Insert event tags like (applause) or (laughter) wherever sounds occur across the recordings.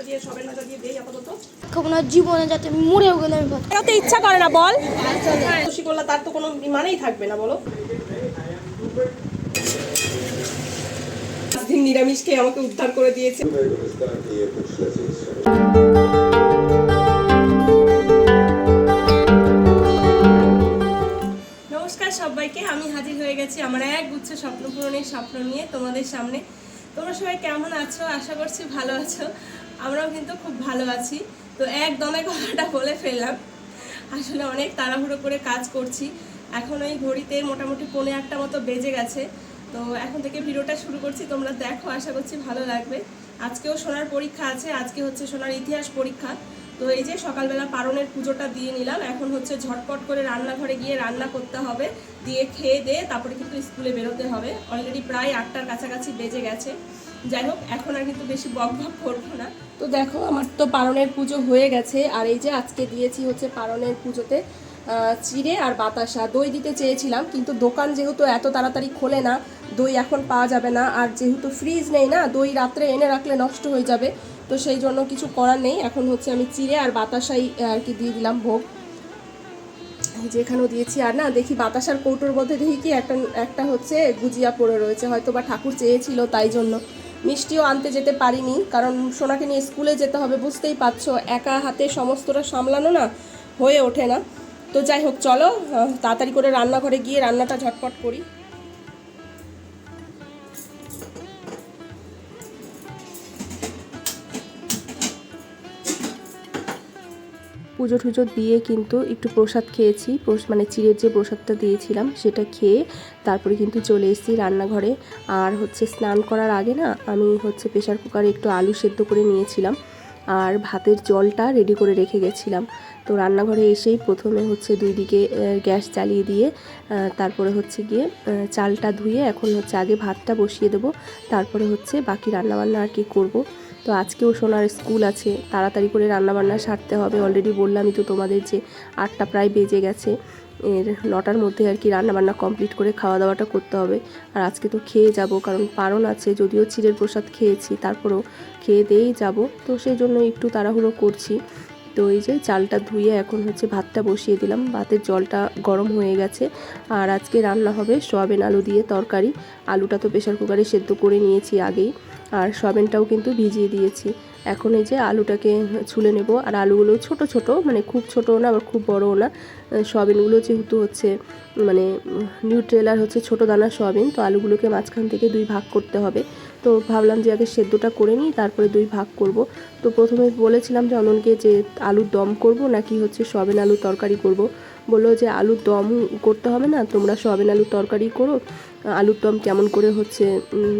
ভাজা দিয়ে সবের ভাজা দিয়ে দেই আপাতত। খাব না জীবনে যাতে মরেও গেলে আমি ভাত এত ইচ্ছা করে না বল। খুশি করলে তার তো কোনো মানেই থাকবে না বলো। দিন নিরামিষ খেয়ে আমাকে উদ্ধার করে দিয়েছে। নমস্কার সবাইকে আমি হাজির হয়ে গেছি আমার এক গুচ্ছ স্বপ্ন পূরণের স্বপ্ন নিয়ে তোমাদের সামনে। তোমরা সবাই কেমন আছো? আশা করছি ভালো আছো। আমরাও কিন্তু খুব ভালো আছি। তো একদমে কথাটা বলে ফেললাম। আসলে অনেক তাড়াহুড়ো করে কাজ করছি। এখন ওই ঘড়িতে মোটামুটি পৌনে একটা মতো বেজে গেছে। তো এখন থেকে ভিডিওটা শুরু করছি। তোমরা দেখো, আশা করছি ভালো লাগবে। আজকেও সোনার পরীক্ষা আছে। আজকে হচ্ছে সোনার ইতিহাস পরীক্ষা। তো এই যে সকালবেলা পারণের পুজোটা দিয়ে নিলাম। এখন হচ্ছে ঝটপট করে রান্নাঘরে গিয়ে রান্না করতে হবে। দিয়ে খেয়ে দিয়ে তারপরে কিন্তু স্কুলে বেরোতে হবে। অলরেডি প্রায় আটটার কাছাকাছি বেজে গেছে। যাই হোক, এখন আর কিন্তু বেশি বক বক করব না। তো দেখো, আমার তো পারণের পুজো হয়ে গেছে, আর এই যে আজকে দিয়েছি হচ্ছে পারণের পুজোতে চিড়ে আর বাতাসা। দই দিতে চেয়েছিলাম, কিন্তু দোকান যেহেতু এত তাড়াতাড়ি খোলে না, দই এখন পাওয়া যাবে না, আর যেহেতু ফ্রিজ নেই না, দই রাত্রে এনে রাখলে নষ্ট হয়ে যাবে, তো সেই জন্য কিছু করার নেই। এখন হচ্ছে আমি চিড়ে আর বাতাসাই আর কি দিয়ে দিলাম ভোগ। এই যে এখানেও দিয়েছি, আর না, দেখি বাতাসার কৌটোর মধ্যে দেখি কি একটা একটা হচ্ছে গুজিয়া পড়ে রয়েছে হয়তো বা ঠাকুর চেয়েছিল তাই জন্য। মিষ্টিও আনতে যেতে পারিনি, কারণ সোনাকে নিয়ে স্কুলে যেতে হবে, বুঝতেই পারছ। একা হাতে সমস্তটা সামলানো না, হয়ে ওঠে না। তো যাই হোক, চলো তাড়াতাড়ি করে রান্নাঘরে গিয়ে রান্নাটা ঝটপট করি। পুজো টুজো দিয়ে কিন্তু একটু প্রসাদ খেয়েছি মানে চিড়ের যে প্রসাদটা দিয়েছিলাম সেটা খেয়ে তারপরে কিন্তু চলে এসেছি রান্নাঘরে। আর হচ্ছে স্নান করার আগে না আমি হচ্ছে প্রেশার কুকারে একটু আলু সেদ্ধ করে নিয়েছিলাম আর ভাতের জলটা রেডি করে রেখে গেছিলাম। তো রান্নাঘরে এসেই প্রথমে হচ্ছে দুই দিকে গ্যাস জ্বালিয়ে দিয়ে তারপরে হচ্ছে গিয়ে চালটা ধুয়ে এখন হচ্ছে আগে ভাতটা বসিয়ে দেবো, তারপরে হচ্ছে বাকি রান্নাবান্না আর কি করব। তো আজকেও সোনার স্কুল আছে, তাড়াতাড়ি করে রান্নাবান্না সারতে হবে। অলরেডি বললামই তো তোমাদের যে আটটা প্রায় বেজে গেছে, এর নটার মধ্যে আর কি রান্নাবান্না কমপ্লিট করে খাওয়া দাওয়াটা করতে হবে। আর আজকে তো খেয়ে যাব, কারণ পারণ আছে, যদিও চিড়ের প্রসাদ খেয়েছি, তারপরেও খেয়ে দিয়েই যাব। তো সেই জন্য একটু তাড়াহুড়ো করছি। তো এই যে চালটা ধুয়ে এখন হচ্ছে ভাতটা বসিয়ে দিলাম। ভাতের জলটা গরম হয়ে গেছে। আর আজকে রান্না হবে সয়াবিন আলু দিয়ে তরকারি। আলুটা তো প্রেশার কুকারে সেদ্ধ করে নিয়েছি আগেই। আর সয়াবিনটাও কিন্তু ভিজিয়ে দিয়েছি। এখন এই যে আলুটাকে ছুলে নেব। আর আলুগুলো ছোট ছোট মানে খুব ছোটও না, আবার খুব বড়ও না। সয়াবিনগুলো যেহেতু হচ্ছে মানে নিউট্রেলার হচ্ছে ছোট দানা সয়াবিন, তো আলুগুলোকে মাঝখান থেকে দুই ভাগ করতে হবে। তো ভাবলাম যে আগে সেদ্ধটা করে নিই, তারপরে দুই ভাগ করব। তো প্রথমে বলেছিলাম যে অননকে যে আলুর দম করব, নাকি হচ্ছে সয়াবিন আলু তরকারি করব। বলল যে আলুর দম করতে হবে না, তোমরা সয়াবিন আলুর তরকারি করো। আলুর দম কেমন করে হচ্ছে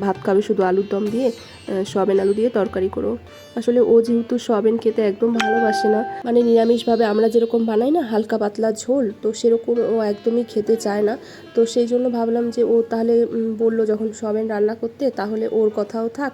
ভাত খাবে শুধু আলুর দম দিয়ে? আহ, সয়াবিন আলু দিয়ে তরকারি করো। আসলে ও যেহেতু সয়াবিন খেতে একদম ভালোবাসে না মানে নিরামিষভাবে আমরা যেরকম বানাই না হালকা পাতলা ঝোল তো সেরকম ও একদমই খেতে চায় না। তো সেই জন্য ভাবলাম যে ও তাহলে বলল যখন সয়াবিন রান্না করতে তাহলে ওর কথাও থাক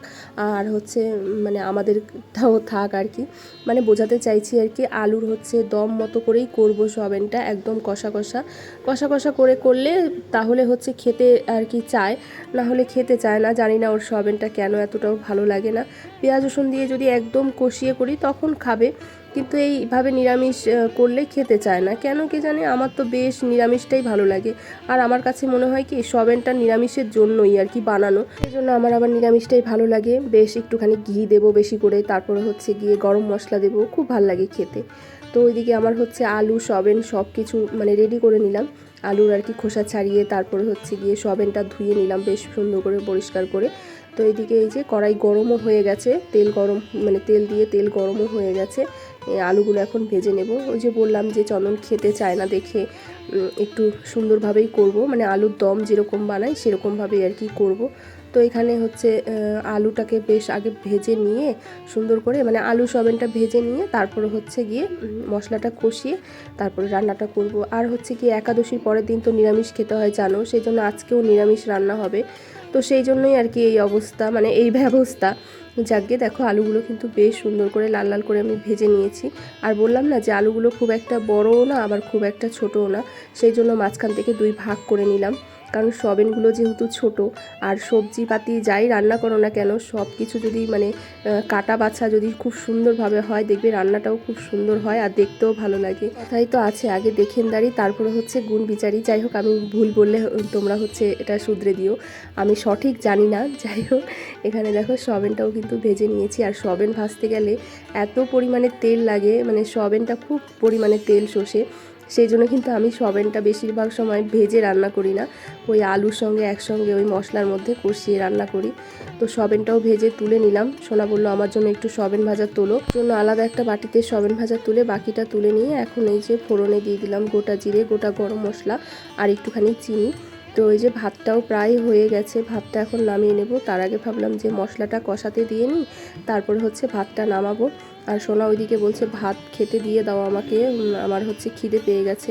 আর হচ্ছে মানে আমাদেরটাও থাক আর কি। মানে বোঝাতে চাইছি আর কি আলুর হচ্ছে দম মতো করেই করব সয়াবিনটা একদম কষা কষা। কষা কষা করে করলে তাহলে হচ্ছে খেতে আর কি চায় না হলে খেতে চায় না জানি না ওর সয়াবিনটা কেন এতটাও ভালো লাগে না। পেঁয়াজ, রসুন দিয়ে যদি একদম কষিয়ে করি তখন খাবে। কিন্তু এইভাবে নিরামিষ করলে খেতে চায় না। কেন কি জানে? আমার তো বেশ নিরামিষটাই ভালো লাগে। আর আমার কাছে মনে হয় কি, সবেনটা নিরামিষের জন্যই আর কি বানানো। সেই জন্য আমার আবার নিরামিষটাই ভালো লাগে। বেশ একটুখানি ঘি দেবো বেশি করে। তারপরে হচ্ছে গিয়ে গরম মশলা দেবো। খুব ভালো লাগে খেতে। তো ওইদিকে আমার হচ্ছে আলু, সবেন সব কিছু মানে রেডি করে নিলাম। আলুর আর কি খোসা ছাড়িয়ে তারপরে হচ্ছে গিয়ে সবেনটা ধুয়ে নিলাম বেশ সুন্দর করে পরিষ্কার করে। তো এইদিকে এই যে কড়াই গরমও হয়ে গেছে, তেল গরম মানে তেল দিয়ে তেল গরমও হয়ে গেছে। আলুগুলো এখন ভেজে নেব। ওই যে বললাম যে চন্দন খেতে চায় না দেখে একটু সুন্দরভাবেই করব। মানে আলুর দম যেরকম বানাই সেরকমভাবেই আর কি করব। তো এখানে হচ্ছে আলুটাকে বেশ আগে ভেজে নিয়ে সুন্দর করে মানে আলু সবেনটা ভেজে নিয়ে তারপরে হচ্ছে গিয়ে মশলাটা কষিয়ে তারপরে রান্নাটা করব। আর হচ্ছে কি একাদশীর পরের দিন তো নিরামিষ খেতে হয় জানো সেই জন্য আজকেও নিরামিষ রান্না হবে। তো সেই জন্যই আর কি এই অবস্থা মানে এই ব্যবস্থা। যাকে দেখো আলুগুলো কিন্তু বেশ সুন্দর করে লাল লাল করে আমি ভেজে নিয়েছি। আর বললাম না যে আলুগুলো খুব একটা বড়ও না, আবার খুব একটা ছোটও না। সেই জন্য মাঝখান থেকে দুই ভাগ করে নিলাম। কারণ সবেনগুলো যেহেতু ছোট, আর সবজি পাতি যাই রান্না করো না কেন সব কিছু যদি মানে কাটা বাছা যদি খুব সুন্দরভাবে হয়, দেখবে রান্নাটাও খুব সুন্দর হয় আর দেখতেও ভালো লাগে। কথাই তো আছে, আগে দেখেনদারি তারপরে হচ্ছে গুণ বিচারি। যাই হোক, আমি ভুল বললে তোমরা হচ্ছে এটা শুধরে দিও। আমি সঠিক জানি না, যাই হোক, এখানে দেখো সবেনটাও কিন্তু ভেজে নিয়েছি। আর সবেন ভাজতে গেলে এত পরিমাণে তেল লাগে মানে সবেনটা খুব পরিমাণে তেল শোষে। সেই জন্য কিন্তু আমি সবেনটা বেশিরভাগ সময় ভেজে রান্না করি না। ওই আলুর সঙ্গে একসঙ্গে ওই মশলার মধ্যে কষিয়ে রান্না করি। তো সবেনটাও ভেজে তুলে নিলাম। সোনা বলল, আমার জন্য একটু সবেন ভাজা তোলো। জন্য আলাদা একটা বাটিতে সবেন ভাজা তুলে বাকিটা তুলে নিয়ে এখন এই যে ফোড়নে দিয়ে দিলাম গোটা জিরে, গোটা গরম মশলা আর একটুখানি চিনি। তো ওই যে ভাতটাও প্রায় হয়ে গেছে, ভাতটা এখন নামিয়ে নেব। তার আগে ভাবলাম যে মশলাটা কষাতে দিয়ে নিই, তারপরে হচ্ছে ভাতটা নামাবো। আর সোনা ওইদিকে বলছে, ভাত খেতে দিয়ে দাও আমাকে আমার হচ্ছে খিদে পেয়ে গেছে।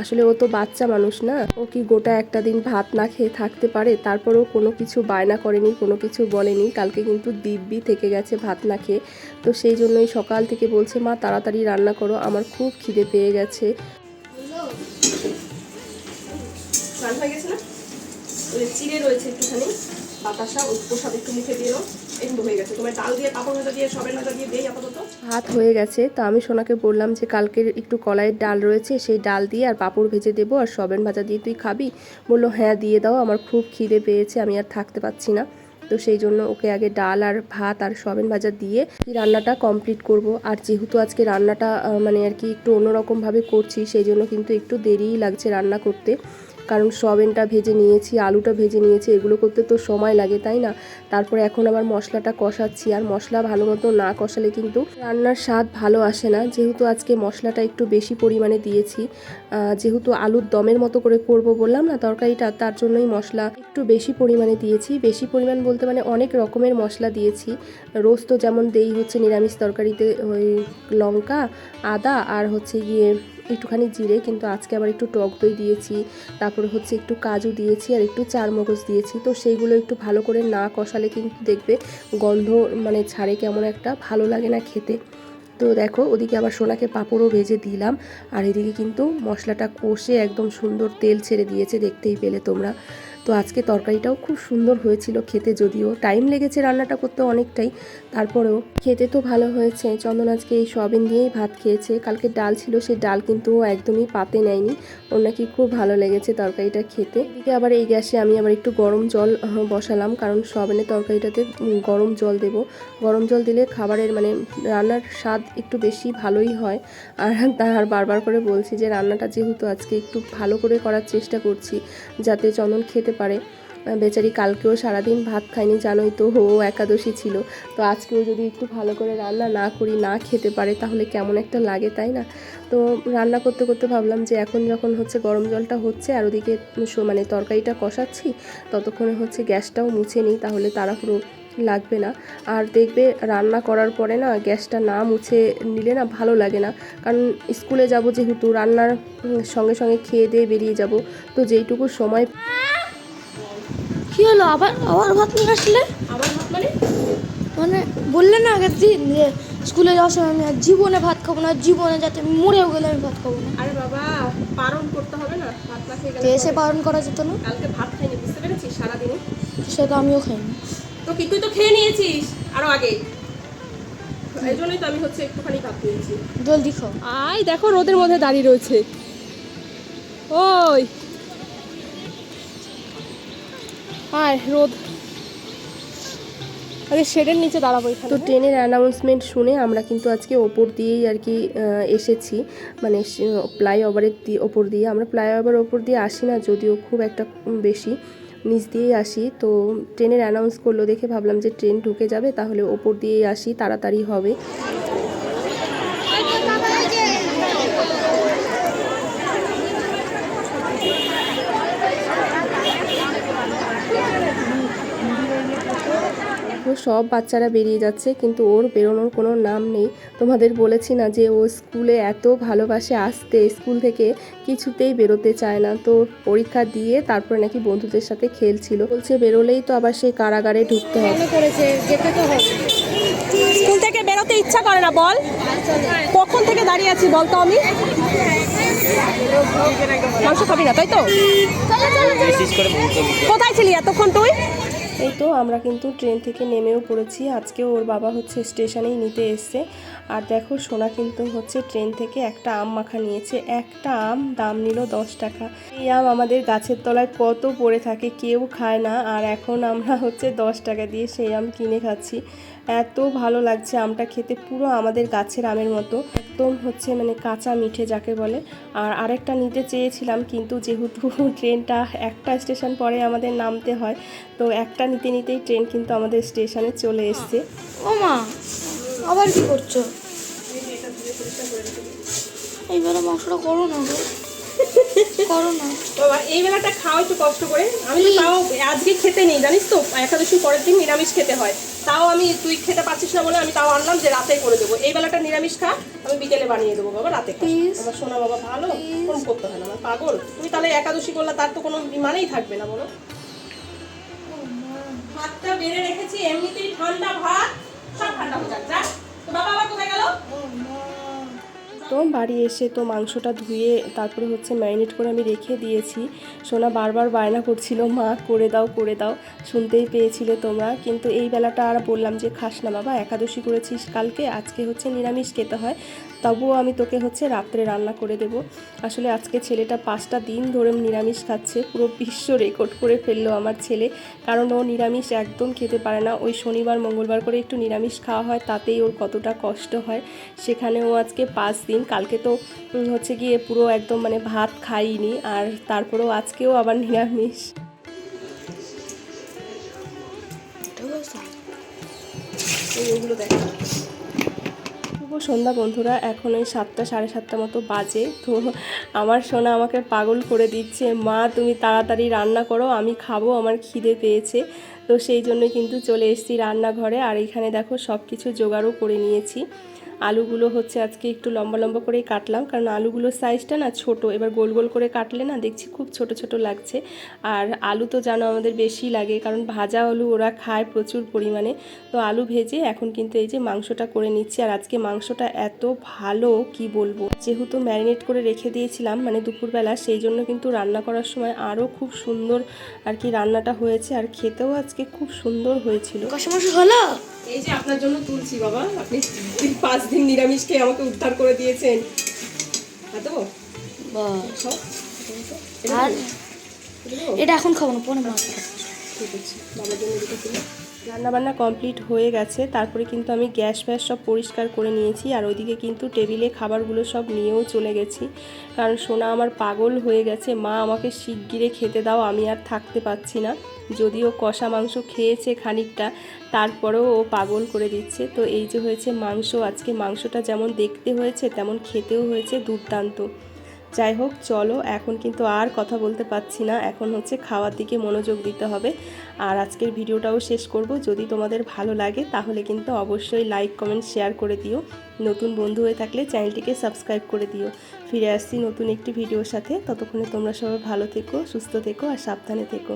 আসলে ও তো বাচ্চা মানুষ না, ও কি গোটা একটা দিন ভাত না খেয়ে থাকতে পারে? তারপরেও কোনো কিছু বায়না করেনি, কোনো কিছু বলেনি। কালকে কিন্তু দিব্যি থেকে গেছে ভাত না খেয়ে। তো সেই জন্যই সকাল থেকে বলছে, মা, তাড়াতাড়ি রান্না করো, আমার খুব খিদে পেয়ে গেছে। চিড়ে রয়েছে একটুখানি। হয়ে গেছে। ভাত হয়ে গেছে। তো আমি সোনাকে বললাম যে কালকের একটু কলাইয়ের ডাল রয়েছে, সেই ডাল দিয়ে আর পাপড় ভেজে দেবো আর সবেন ভাজা দিয়ে তুই খাবি। বলল হ্যাঁ দিয়ে দাও। আমার খুব খিদে পেয়েছে। আমি আর থাকতে পারছি না। তো সেই জন্য ওকে আগে ডাল আর ভাত আর সবেন ভাজা দিয়ে রান্নাটা কমপ্লিট করব। আর যেহেতু আজকে রান্নাটা মানে আর কি একটু অন্যরকমভাবে করছি, সেই জন্য কিন্তু একটু দেরিই লাগছে রান্না করতে। কারণ সবেনটা ভেজে নিয়েছি, আলুটা ভেজে নিয়েছি, এগুলো করতে তো সময় লাগে, তাই না? তারপরে এখন আবার মশলাটা কষাচ্ছি, আর মশলা ভালো মতো না কষালে কিন্তু রান্নার স্বাদ ভালো আসে না। যেহেতু আজকে মশলাটা একটু বেশি পরিমাণে দিয়েছি যেহেতু আলুর দমের মতো করে করব বললাম না, তরকারিটা, তার জন্যই মশলা একটু বেশি পরিমাণে দিয়েছি। বেশি পরিমাণ বলতে মানে অনেক রকমের মশলা দিয়েছি। রোজ তো যেমন দেই হচ্ছে নিরামিষ তরকারিতে, ওই লঙ্কা, আদা, আর হচ্ছে গিয়ে একটুখানি জিরে, কিন্তু আজকে আবার একটু টক দই দিয়েছি, তারপরে হচ্ছে একটু কাজু দিয়েছি আর একটু চারমগজ দিয়েছি। তো সেইগুলো একটু ভালো করে না কষালে কিন্তু দেখবে গন্ধ মানে ছাড়ে কেমন একটা, ভালো লাগে না খেতে। তো দেখো, ওদিকে আবার সোনাকে পাঁপড়ও ভেজে দিলাম আর এদিকে কিন্তু মশলাটা কষে একদম সুন্দর তেল ছেড়ে দিয়েছে, দেখতেই পেলে তোমরা। তো আজকে তরকারিটাও খুব সুন্দর হয়েছিল খেতে যদিও। টাইম লেগেছে রান্নাটা করতে অনেকটাই। তারপরেও খেতে তো ভালো হয়েছে। চন্দন আজকে এই সয়াবিন দিয়েই ভাত খেয়েছে। কালকে ডাল ছিল সেই ডাল কিন্তু একদমই পাতে নেয়নি। ওর নাকি খুব ভালো লেগেছে তরকারিটা খেতে। এদিকে আবার এই গ্যাসে আমি আবার একটু গরম জল বসালাম। কারণ সয়াবিনের তরকারিটাতে গরম জল দেব। গরম জল দিলে খাবারের মানে রান্নার স্বাদ একটু বেশি ভালোই হয়। আর তার বারবার করে বলছি যে, রান্নাটা যেহেতু আজকে একটু ভালো করে করার চেষ্টা করছি, যাতে চন্দন খেতে পারে। বেচারি কালকেও সারাদিন ভাত খায়নি, জানোই তো ও একাদশী ছিল। তো আজকেও যদি একটু ভালো করে রান্না না করি, না খেতে পারে, তাহলে কেমন একটা লাগে, তাই না? তো রান্না করতে করতে ভাবলাম যে এখন যখন হচ্ছে গরম জলটা হচ্ছে আর ওদিকে মানে তরকারিটা কষাচ্ছি, ততক্ষণে হচ্ছে গ্যাসটাও মুছে নিই, তাহলে তাড়াহুড়ো লাগবে না। আর দেখবে রান্না করার পরে না গ্যাসটা না মুছে নিলে না ভালো লাগে না। কারণ স্কুলে যাব যেহেতু, রান্নার সঙ্গে সঙ্গে খেয়ে দিয়ে বেরিয়ে যাব। তো যেইটুকু সময় কি হলো? আবার আবার ভাত নিয়ে আসলে? আবার ভাত মানে? মানে বললে না আগের দিন যে স্কুলে যাওয়ার সময় আমি জীবনে ভাত খাব না জীবনে যাতে মরেও গেলে আমি ভাত খাব না। আরে বাবা পালন করতে হবে না? ভাত না খেয়ে এসে পালন করা যেত না? কালকে ভাত খাইনি বুঝতে পেরেছিস? সারাদিনে। সে তো আমিও খাইনি। তো কি তুই তো খেয়ে নিয়েছিস আরও আগে? এই জন্যই তো আমি হচ্ছে একটুখানি ভাত নিয়েছি। জলদি খাও। আই দেখো রোদের মধ্যে দাঁড়িয়ে রয়েছে। ওই আয়, রোদ। আগে শেডের নিচে দাঁড়াবো এখানে। তো ট্রেনের অ্যানাউন্সমেন্ট শুনে আমরা কিন্তু আজকে ওপর দিয়েই আর কি এসেছি। মানে ফ্লাইওভারের ওপর দিয়ে। আমরা ফ্লাইওভার ওপর দিয়ে আসি না, যদিও খুব একটা বেশি নিচ দিয়েই আসি। তো ট্রেনের অ্যানাউন্স করল দেখে ভাবলাম যে ট্রেন ঢুকে যাবে, তাহলে ওপর দিয়েই আসি, তাড়াতাড়ি হবে। ও সব বাচ্চারা বেরিয়ে যাচ্ছে কিন্তু ওর বেরোনোর কোনো নাম নেই। তোমাদের বলেছি না যে ও স্কুলে এত ভালোবাসে আসতে স্কুল থেকে কিছুতেই বেরোতে চায় না। তো পরীক্ষা দিয়ে তারপরে নাকি বন্ধুদের সাথে খেলছিল। বলছে বেরোলেই তো আবার সেই কারাগারে ঢুকতে হবে। যেতে তো হবে। স্কুল থেকে বেরোতে ইচ্ছা করে না বল। কখন থেকে দাঁড়িয়ে আছি বলতো আমি? মাংস খাবি না তাই তো? কোথায় ছিলি এতক্ষণ তুই? এই তো আমরা কিন্তু ট্রেন থেকে নেমেও পড়েছি। আজকে ওর বাবা হচ্ছে স্টেশনেই নিতে এসছে। আর দেখো সোনা কিন্তু হচ্ছে ট্রেন থেকে একটা আম মাখা নিয়েছে। একটা আম, দাম নিল দশ টাকা। এই আম আমাদের গাছের তলায় কত পড়ে থাকে, কেউ খায় না। আর এখন আমরা হচ্ছে দশ টাকা দিয়ে সেই আম কিনে খাচ্ছি। এত ভালো লাগছে আমটা খেতে পুরো আমাদের গাছের আমের মতো। একদম হচ্ছে মানে কাঁচা মিঠে যাকে বলে। আর আরেকটা নিতে চেয়েছিলাম কিন্তু যেহেতু (laughs) ট্রেনটা একটা স্টেশন পরে আমাদের নামতে হয় তো একটা নিতে নিতেই ট্রেন কিন্তু আমাদের স্টেশনে চলে এসছে। ও মা আবার কি করছ? এইবারে মাংসটা করো না গো। করো না। বাবা এই বেলাটা খাও একটু কষ্ট করে। আমি তো তাও আজকে খেতে নেই জানিস তো? একাদশী পরের দিন নিরামিষ খেতে হয়। তাও আমি তুই খেতে পারছিস না বলে আমি তাও আনলাম যে রাতে করে দেবো। এই বেলাটা নিরামিষ খা আমি বিকেলে বানিয়ে দেবো বাবা রাতে. আমার সোনা বাবা ভালো ফোন করতে হয় না আমার পাগল। তুমি তাহলে একাদশী করলে তার তো কোনো মানেই থাকবে না বলো। ভাতটা বেড়ে রেখেছি এমনিতেই ঠান্ডা ভাত সব ঠান্ডা হয়ে যাক যা তো বাবা আবার কোথায় গেল তো বাড়ি এসে তো মাংসটা ধুয়ে তারপরে হচ্ছে ম্যারিনেট করে আমি রেখে দিয়েছি। সোনা বারবার বায়না করছিল, মা, করে দাও করে দাও। শুনতেই পেয়েছিলে তোমরা। কিন্তু এই বেলাটা আর বললাম যে, খাস না বাবা, একাদশী করেছিস কালকে, আজকে হচ্ছে নিরামিষ খেতে হয়। তবুও আমি তোকে হচ্ছে রাত্রে রান্না করে দেব। আসলে আজকে ছেলেটা পাঁচটা দিন ধরে নিরামিষ খাচ্ছে, পুরো বিশ্ব রেকর্ড করে ফেলল আমার ছেলে। কারণ ও নিরামিষ একদম খেতে পারে না। ওই শনিবার, মঙ্গলবার করে একটু নিরামিষ খাওয়া হয়, তাতেই ওর কতটা কষ্ট হয়। সেখানে ও আজকে পাঁচ দিন কালকে তো হচ্ছে গিয়ে পুরো একদম মানে ভাত খাইনি আর তারপরেও আজকেও আবার নিরামিষ। শুভ সন্ধ্যা বন্ধুরা, এখন ওই সাতটা, সাড়ে সাতটা মতো বাজে। তো আমার সোনা আমাকে পাগল করে দিচ্ছে, মা, তুমি তাড়াতাড়ি রান্না করো, আমি খাব, আমার খিদে পেয়েছে। তো সেই জন্য কিন্তু চলে এসেছি রান্নাঘরে। আর এখানে দেখো সব কিছু জোগাড়ও করে নিয়েছি। আলুগুলো হচ্ছে আজকে একটু লম্বা লম্বা করেই কাটলাম, কারণ আলুগুলোর সাইজটা না ছোট। এবার গোল গোল করে কাটলে না দেখছি খুব ছোট ছোট লাগছে। আর আলু তো জানো আমাদের বেশি লাগে, কারণ ভাজা আলু ওরা খায় প্রচুর পরিমাণে। তো আলু ভেজে এখন কিন্তু এই যে মাংসটা করে নিচ্ছি, আর আজকে মাংসটা এত ভালো, কি বলব? যেহেতু ম্যারিনেট করে রেখে দিয়েছিলাম মানে দুপুরবেলা, সেই জন্য কিন্তু রান্না করার সময় আরও খুব সুন্দর আর কি রান্নাটা হয়েছে। আর খেতেও আজকে খুব সুন্দর হয়েছিল। হলো? এই যে আপনার জন্য তুলছি বাবা আপনি পাঁচ দিন নিরামিষ খেয়ে আমাকে উদ্ধার করে দিয়েছেন। হ্যাঁ তো এটা এখন খাব না পরে মাছ দুটো তুলে রান্নাবান্না কমপ্লিট হয়ে গেছে। তারপরে কিন্তু আমি গ্যাস ফ্যাস সব পরিষ্কার করে নিয়েছি। আর ওইদিকে কিন্তু টেবিলে খাবারগুলো সব নিয়েও চলে গেছি। কারণ সোনা আমার পাগল হয়ে গেছে। মা আমাকে শিগগিরে খেতে দাও, আমি আর থাকতে পারছি না। যদিও কষা মাংস খেয়েছে খানিকটা, তারপরেও ও পাগল করে দিচ্ছে। তো এই যে হয়েছে মাংস, আজকে মাংসটা যেমন দেখতে হয়েছে, তেমন খেতেও হয়েছে দুর্দান্ত। যাই হোক, চলো, এখন কিন্তু আর কথা বলতে পারছি না। এখন হচ্ছে খাওয়ার দিকে মনোযোগ দিতে হবে। আর আজকের ভিডিওটাও শেষ করব। যদি তোমাদের ভালো লাগে, তাহলে কিন্তু অবশ্যই লাইক কমেন্ট শেয়ার করে দিও। নতুন বন্ধু হয়ে থাকলে চ্যানেলটিকে সাবস্ক্রাইব করে দিও। ফিরে আসছি নতুন একটি ভিডিওর সাথে। ততক্ষণে তোমরা সবাই ভালো থেকো, সুস্থ থেকো, আর সাবধানে থেকো।